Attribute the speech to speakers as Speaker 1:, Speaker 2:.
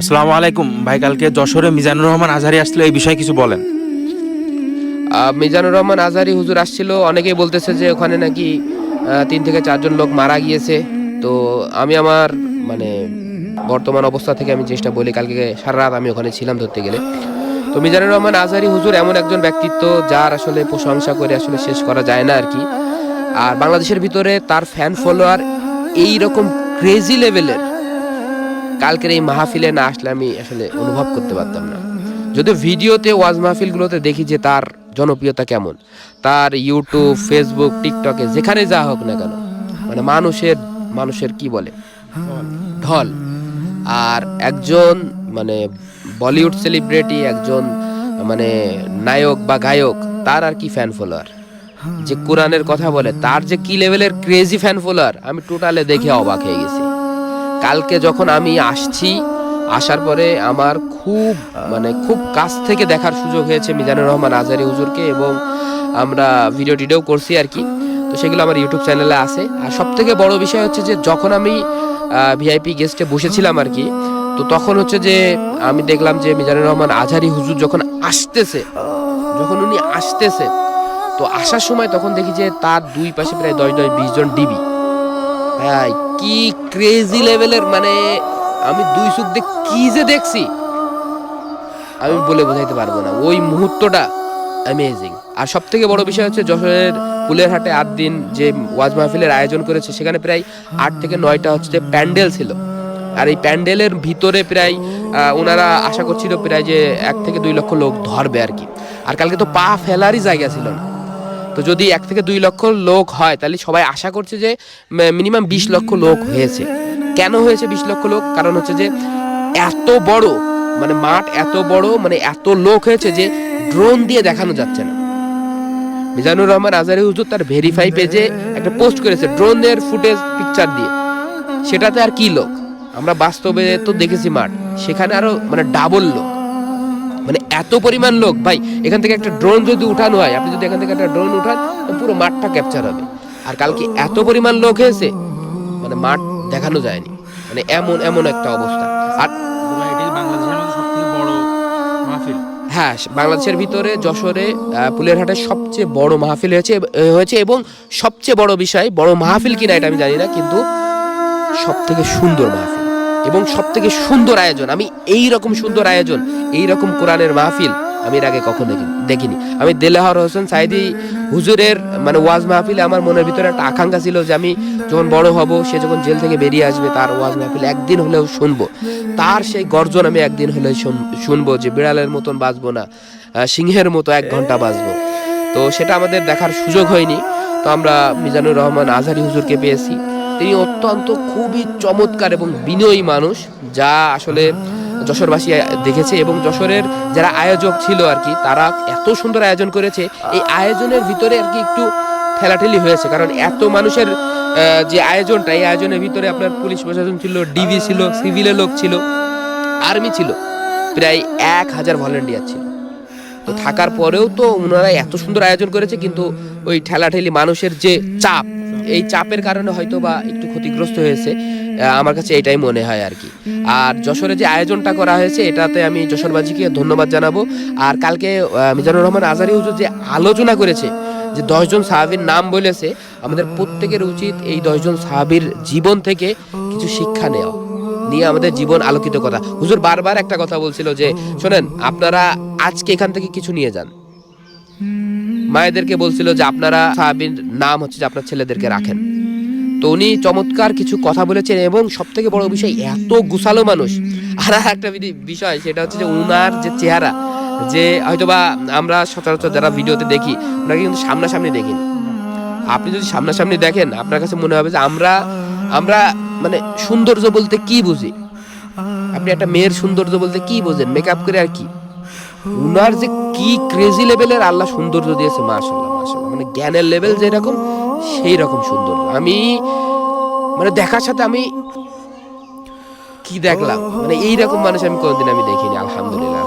Speaker 1: আসসালামু আলাইকুম। ভাই, কালকে যশোরে মিজানুর রহমান আজহারি আসলে এই বিষয়ে কিছু বলেন।
Speaker 2: মিজানুর রহমান আজহারি হুজুর আসছিল, অনেকেই বলতেছে যে ওখানে নাকি তিন থেকে চারজন লোক মারা গিয়েছে। তো আমি আমার মানে বর্তমান অবস্থা থেকে আমি চেষ্টা বলি, কালকে সারা রাত আমি ওখানে ছিলাম ধরতে গেলে। তো মিজানুর রহমান আজহারি হুজুর এমন একজন ব্যক্তিত্ব, যার আসলে প্রশংসা করে আসলে শেষ করা যায় না আর কি। আর বাংলাদেশের ভিতরে তার ফ্যান ফলোয়ার এই রকম ক্রেজি লেভেলের কালকের এই মাহফিলে না আসলে আমি আসলে অনুভব করতে পারতাম না। যদি ভিডিওতে, ওয়াজ মাহফিলগুলোতে দেখি যে তার জনপ্রিয়তা কেমন। তার ইউটিউব ফেসবুক টিকটকে যেখানে যা হোক না কেন মানে মানুষের মানুষের কি বলে? ঢল। আর একজন মানে বলিউড সেলিব্রিটি, একজন মানে নায়ক বা গায়ক, তার আর কি ফ্যান ফলোয়ার যে কোরআনের কথা বলে, তার যে কি লেভেলের ক্রেজি ফ্যান ফলোয়ার আমি টোটালে দেখে অবাক হয়ে গেছি। কালকে যখন আমি আসছি, আসার পরে আমার খুব মানে খুব কাছ থেকে দেখার সুযোগ হয়েছে মিজানুর রহমান আজারি হুজুরকে এবং আমরা ভিডিও টিডিও করছি আর কি। তো সেগুলো আমার ইউটিউব চ্যানেলে আছে। আর সব থেকে বড় বিষয় হচ্ছে যে, যখন আমি ভিআইপি গেস্টে বসেছিলাম আর কি, তো তখন হচ্ছে যে, আমি দেখলাম যে মিজানুর রহমান আজহারি হুজুর যখন আসতেছে, যখন উনি আসতেছে, তো আসার সময় তখন দেখি যে তার দুই পাশে প্রায় দশ দশ, বিশ জন ডিবি ভাই কি ক্রেজি লেভেলের মানে আমি দুই চোখ দিয়ে কি যে দেখছি, আমি বলে বোঝাইতে পারব না। ওই মুহূর্তটা অ্যামেজিং আর সব থেকে বড় বিষয় হচ্ছে যশোরের ফুলের হাটে আট দিন যে ওয়াজ মাহফিলের আয়োজন করেছে, সেখানে প্রায় আট থেকে নয়টা হচ্ছে প্যান্ডেল ছিল। আর এই প্যান্ডেলের ভিতরে প্রায় ওনারা আশা করছিল প্রায় যে এক থেকে দুই লক্ষ লোক ধরবে আর কি। আর কালকে তো পা ফেলারই জায়গা ছিল না। তো যদি এক থেকে দুই লক্ষ লোক হয়, তাহলে সবাই আশা করছে যে মিনিমাম বিশ লক্ষ লোক হয়েছে। কেন হয়েছে বিশ লক্ষ লোক? কারণ হচ্ছে যে, এত বড় মানে মাঠ এত বড় মানে এত লোক হয়েছে যে ড্রোন দিয়ে দেখানো যাচ্ছে না। মিজানুর রহমান আজারি হুজুর তার ভেরিফাই পেজে একটা পোস্ট করেছে ড্রোনের ফুটেজ পিকচার দিয়ে। সেটাতে আর কি লোক? আমরা বাস্তবে তো দেখেছি মাঠ। সেখানে আরও মানে ডাবল লোক। মানে এত পরিমাণ লোক ভাই এখান থেকে একটা ড্রোন যদি উঠানো হয় আপনি যদি এখান থেকে একটা ড্রোন উঠান পুরো মাঠটা ক্যাপচার হবে। আর কালকে এত পরিমাণ লোক হয়েছে মানে মাঠ দেখানো যায়নি। মানে এমন এমন একটা অবস্থা। আর হ্যাঁ বাংলাদেশের ভিতরে যশোরে আহ, ফুলেরহাটের সবচেয়ে বড় মাহফিল হয়েছে হয়েছে এবং সবচেয়ে বড় বিষয় বড় মাহফিল কিনা এটা আমি জানি না কিন্তু সব থেকে সুন্দর মাহফিল। এবং সব থেকে সুন্দর আয়োজন, আমি এই রকম সুন্দর আয়োজন এই রকম কোরআনের মাহফিল আমি এর আগে কখনো দেখি- দেখিনি। আমি দেলাহর হোসেন সাইদি হুজুরের মানে ওয়াজ মাহফিলে আমার মনের ভিতরে একটা আকাঙ্ক্ষা ছিল যে আমি যখন বড় হব, সে যখন জেল থেকে বেরিয়ে আসবে, তার ওয়াজ মাহফিল একদিন হলেও শুনব। তার সেই গর্জন আমি একদিন হলেও শুনব যে বিড়ালের মতন বাঁচবো না সিংহের মতো এক ঘণ্টা বাঁচবো তো সেটা আমাদের দেখার সুযোগ হয়নি। তো আমরা মিজানুর রহমান আজহারি হুজুরকে পেয়েছি। তিনি অত্যন্ত খুবই চমৎকার এবং বিনয়ী মানুষ, যা আসলে যশোরবাসী দেখেছে এবং যশোরের যারা আয়োজক ছিল আর কি, তারা এত সুন্দর আয়োজন করেছে। এই আয়োজনের ভিতরে আর কি একটু ঠেলাঠেলি হয়েছে, কারণ এত মানুষের যে আয়োজনটা, এই আয়োজনের ভিতরে আপনার পুলিশ প্রশাসন ছিল, ডিবি ছিল, সিভিলের লোক ছিল, আর্মি ছিল, প্রায় এক হাজার ভলেন্টিয়ার ছিল। তো থাকার পরেও তো ওনারা এত সুন্দর আয়োজন করেছে, কিন্তু ওই ঠেলাঠেলি মানুষের যে চাপ এই চাপের কারণে হয়তো বা একটু ক্ষতিগ্রস্ত হয়েছে আমার কাছে এটাই মনে হয় আর কি। আর যশোরে যে আয়োজনটা করা হয়েছে, এটাতে আমি যশোরবাসীকে ধন্যবাদ জানাব। আর কালকে মিজানুর রহমান আজারি হুজুর যে আলোচনা করেছে, যে দশজন সাহাবীর নাম বলেছে, আমাদের প্রত্যেকের উচিত এই দশজন সাহাবীর জীবন থেকে কিছু শিক্ষা নেওয়া, নিয়ে আমাদের জীবন আলোকিত করা। হুজুর বারবার একটা কথা বলছিল যে, শোনেন, আপনারা আজকে এখান থেকে কিছু নিয়ে যান। মায়েদেরকে বলছিল যে আপনারা সাহাবীর নাম হচ্ছে যে আপনার ছেলেদেরকে রাখেন। তো উনি চমৎকার কিছু কথা বলেছেন এবং সব থেকে বড় বিষয়, এত গুছালো মানুষ। আর একটা বিষয়, সেটা হচ্ছে যে উনার যে চেহারা, যে হয়তোবা আমরা সচরাচর যারা ভিডিওতে দেখি, ওনাকে কিন্তু সামনাসামনি দেখি আপনি যদি সামনাসামনি দেখেন, আপনার কাছে মনে হবে যে আমরা আমরা মানে সৌন্দর্য বলতে কি বুঝি? আপনি একটা মেয়ের সৌন্দর্য বলতে কি বোঝেন? মেকআপ করে আর কি? উনার যে কি ক্রেজি লেভেলের আল্লাহ সৌন্দর্য দিয়েছে মাশাল্লাহ মাশাল্লাহ মানে জ্ঞানের লেভেল যেরকম সেই রকম সৌন্দর্য। আমি মানে দেখার সাথে আমি কি দেখলাম? মানে এইরকম মানুষ আমি কোনোদিন আমি দেখিনি, আলহামদুলিল্লাহ।